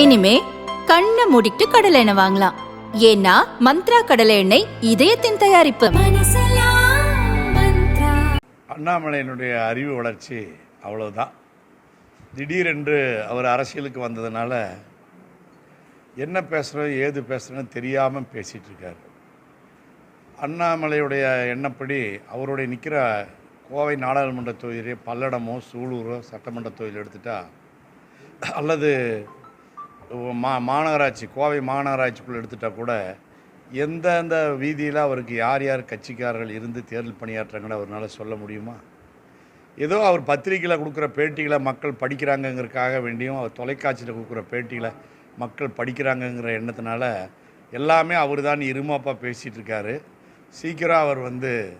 இனிமே கண்ணை மூடிட்டு கடலை எண்ணெய் வாங்கலாம். ஏன்னா மந்த்ரா கடலை எண்ணெய் இதயத்தின் தயாரிப்பு. அண்ணாமலையினுடைய அறிவு வளர்ச்சி அவ்வளவுதான். திடீரென்று அவர் அரசியலுக்கு வந்ததுனால என்ன பேசுகிறோம் ஏது பேசுகிறோன்னு தெரியாமல் பேசிகிட்டு இருக்காரு. அண்ணாமலையுடைய எண்ணப்படி அவருடைய நிற்கிற கோவை நாடாளுமன்ற தொகுதியிலே பல்லடமோ சூலூரோ சட்டமன்ற தொகுதியில் எடுத்துட்டா அல்லது மா மாநகராட்சி கோவை மாநகராட்சிக்குள்ளே எடுத்துட்டால் கூட எந்தெந்த வீதியில் அவருக்கு யார் யார் கட்சிக்காரர்கள் இருந்து தேர்தல் பணியாற்றுறாங்கன்னு அவரால் சொல்ல முடியுமா? ஏதோ அவர் பத்திரிக்கையில் கொடுக்குற பேட்டிகளை மக்கள் படிக்கிறாங்கங்கிறதுக்காக வேண்டியும் அவர் தொலைக்காட்சியில் கொடுக்குற பேட்டிகளை மக்கள் படிக்கிறாங்கங்கிற எண்ணத்தினால எல்லாமே அவர் தான் இருமாப்பா பேசிகிட்டு இருக்காரு சீக்கிரம் அவர் வந்து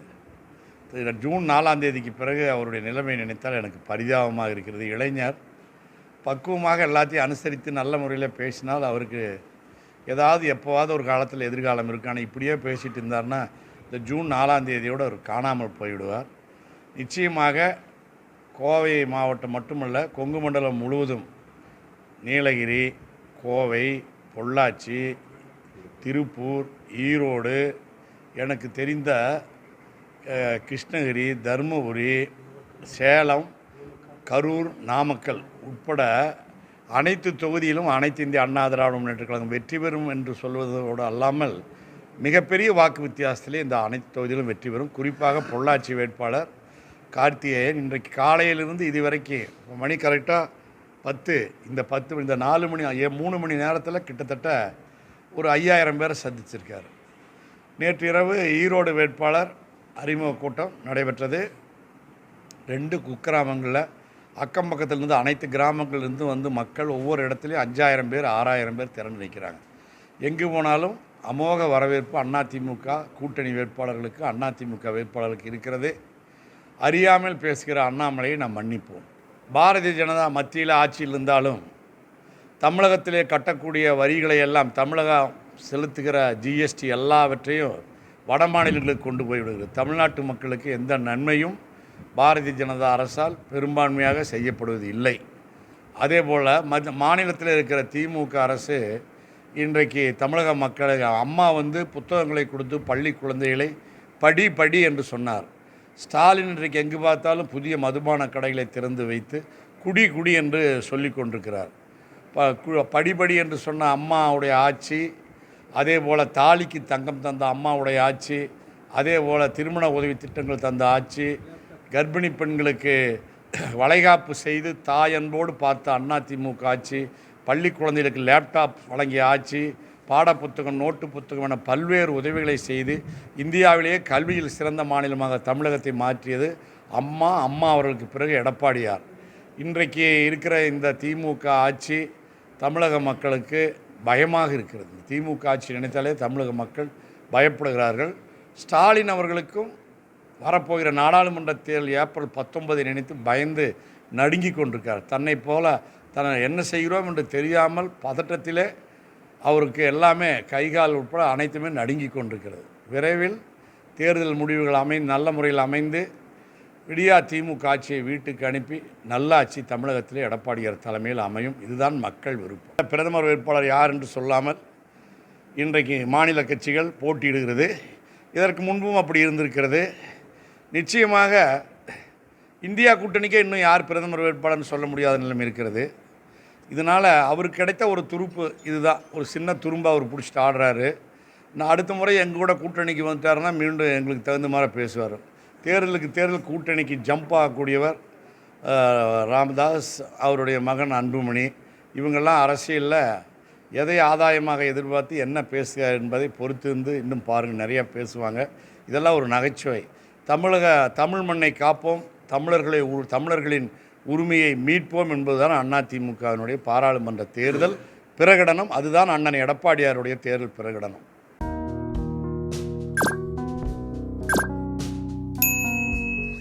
ஜூன் நாலாம் தேதிக்கு பிறகு அவருடைய நிலைமை நினைத்தால் எனக்கு பரிதாபமாக இருக்கிறது. இளைஞர் பக்குவமாக எல்லாத்தையும் அனுசரித்து நல்ல முறையில் பேசினால் அவருக்கு ஏதாவது எப்போவாவது ஒரு காலத்தில் எதிர்காலம் இருக்குது ஆனால் இப்படியே பேசிகிட்டு இருந்தார்னா இந்த ஜூன் நாலாம் தேதியோடு அவர் காணாமல் போயிடுவார் நிச்சயமாக கோவை மாவட்டம் மட்டுமல்ல கொங்கு மண்டலம் முழுவதும் நீலகிரி கோவை பொள்ளாச்சி திருப்பூர் ஈரோடு எனக்கு தெரிந்த கிருஷ்ணகிரி தருமபுரி சேலம் கரூர் நாமக்கல் உட்பட அனைத்து தொகுதியிலும் அனைத்து இந்திய அண்ணா திராவிட முன்னேற்ற கழகம் வெற்றி பெறும் என்று சொல்வதோடு அல்லாமல் மிகப்பெரிய வாக்கு வித்தியாசத்திலே இந்த அனைத்து தொகுதியிலும் வெற்றி பெறும். குறிப்பாக பொள்ளாச்சி வேட்பாளர் கார்த்திகேயன் இன்றைக்கு காலையிலிருந்து இதுவரைக்கும் மணி கரெக்டாக பத்து இந்த பத்து இந்த நாலு மணி மூணு மணி நேரத்தில் கிட்டத்தட்ட ஒரு ஐயாயிரம் பேரை சந்திச்சிருக்கார். நேற்று இரவு ஈரோடு வேட்பாளர் அறிமுக கூட்டம் நடைபெற்றது. ரெண்டு குக்கிராமங்களில் அக்கம் பக்கத்துலேருந்து அனைத்து கிராமங்கள்லேருந்து வந்து மக்கள் ஒவ்வொரு இடத்துலையும் அஞ்சாயிரம் பேர் ஆறாயிரம் பேர் திறந்து நிற்கிறாங்க எங்கு போனாலும் அமோக வரவேற்பு அதிமுக கூட்டணி வேட்பாளர்களுக்கு அதிமுக வேட்பாளர்களுக்கு இருக்கிறது. அறியாமல் பேசுகிற அண்ணாமலையை நாம் மன்னிப்போம். பாரதிய ஜனதா மத்தியில் ஆட்சியில் இருந்தாலும் தமிழகத்திலே கட்டக்கூடிய வரிகளை எல்லாம் தமிழகம் செலுத்துகிற ஜிஎஸ்டி எல்லாவற்றையும் வட மாநிலங்களுக்கு கொண்டு போய்விடுகிறது தமிழ்நாட்டு மக்களுக்கு எந்த நன்மையும் பாரதிய ஜனதா அரசால் பெரும்பான்மையாக செய்யப்படுவது இல்லை. அதே போல் மத் மாநிலத்தில் இருக்கிற திமுக அரசு இன்றைக்கு தமிழக மக்களுக்கு அம்மா வந்து புத்தகங்களை கொடுத்து பள்ளி குழந்தைகளை படி படி என்று சொன்னார். ஸ்டாலின் இன்றைக்கு எங்கு பார்த்தாலும் புதிய மதுபான கடைகளை திறந்து வைத்து குடி குடி என்று சொல்லி கொண்டிருக்கிறார். ப கு- படிபடி என்று சொன்ன அம்மாவுடைய ஆட்சி அதே போல் தாலிக்கு தங்கம் தந்த அம்மாவுடைய ஆட்சி அதே போல் திருமண உதவி திட்டங்கள் தந்த ஆட்சி கர்ப்பிணி பெண்களுக்கு வளைகாப்பு செய்து தாயன்போடு பார்த்த அதிமுக ஆட்சி பள்ளி குழந்தைகளுக்கு லேப்டாப் வழங்கிய ஆட்சி பாடப்புத்தகம் நோட்டு புத்தகம் என பல்வேறு உதவிகளை செய்து இந்தியாவிலேயே கல்வியில் சிறந்த மாநிலமாக தமிழகத்தை மாற்றியது அம்மா அம்மா அவர்களுக்கு பிறகு எடப்பாடியார். இன்றைக்கு இருக்கிற இந்த திமுக ஆட்சி தமிழக மக்களுக்கு பயமாக இருக்கிறது. திமுக ஆட்சி நினைத்தாலே தமிழக மக்கள் பயப்படுகிறார்கள். ஸ்டாலின் அவர்களுக்கும் வரப்போகிற நாடாளுமன்ற தேர்தல் ஏப்ரல் பத்தொன்பதை நினைத்து பயந்து நடுங்கி கொண்டிருக்கார் தன்னை போல தன்னை என்ன செய்கிறோம் என்று தெரியாமல் பதட்டத்திலே அவருக்கு எல்லாமே கைகால் உட்பட அனைத்துமே நடுங்கி கொண்டிருக்கிறது. விரைவில் தேர்தல் முடிவுகள் அமை நல்ல முறையில் அமைந்து விடியா திமுக ஆட்சியை வீட்டுக்கு அனுப்பி நல்லாட்சி தமிழகத்திலே எடப்பாடியார் தலைமையில் அமையும். இதுதான் மக்கள் விருப்பம். பிரதமர் வேட்பாளர் யார் என்று சொல்லாமல் இன்றைக்கு மாநில கட்சிகள் போட்டியிடுகிறது. இதற்கு முன்பும் அப்படி இருந்திருக்கிறது. நிச்சயமாக இந்தியா கூட்டணிக்கே இன்னும் யார் பிரதமர் வேட்பாளர்னு சொல்ல முடியாத நிலைமை இருக்கிறது. இதனால் அவருக்கு கிடைத்த ஒரு துருப்பு இதுதான். ஒரு சின்ன துரும்பை அவர் பிடிச்சிட்டு ஆடுறாரு. நான் அடுத்த முறை எங்கள் கூட கூட்டணிக்கு வந்துட்டாருன்னா மீண்டும் எங்களுக்கு தகுந்த மாதிரி பேசுவார். தேர்தலுக்கு தேர்தல் கூட்டணிக்கு ஜம்ப் ஆகக்கூடியவர் ராமதாஸ் அவருடைய மகன் அன்புமணி. இவங்கெல்லாம் அரசியலில் எதை ஆதாயமாக எதிர்பார்த்து என்ன பேசுகிறார் என்பதை பொறுத்திருந்து இன்னும் பாருங்கள் நிறையா பேசுவாங்க. இதெல்லாம் ஒரு நகைச்சுவை. தமிழக தமிழ் மண்ணை காப்போம். தமிழர்களை உ- தமிழர்களின் உரிமையை மீட்போம் என்பதுதான் அதிமுகவினுடைய பாராளுமன்ற தேர்தல் பிரகடனம். அதுதான் அண்ணன் எடப்பாடியாருடைய தேர்தல் பிரகடனம்.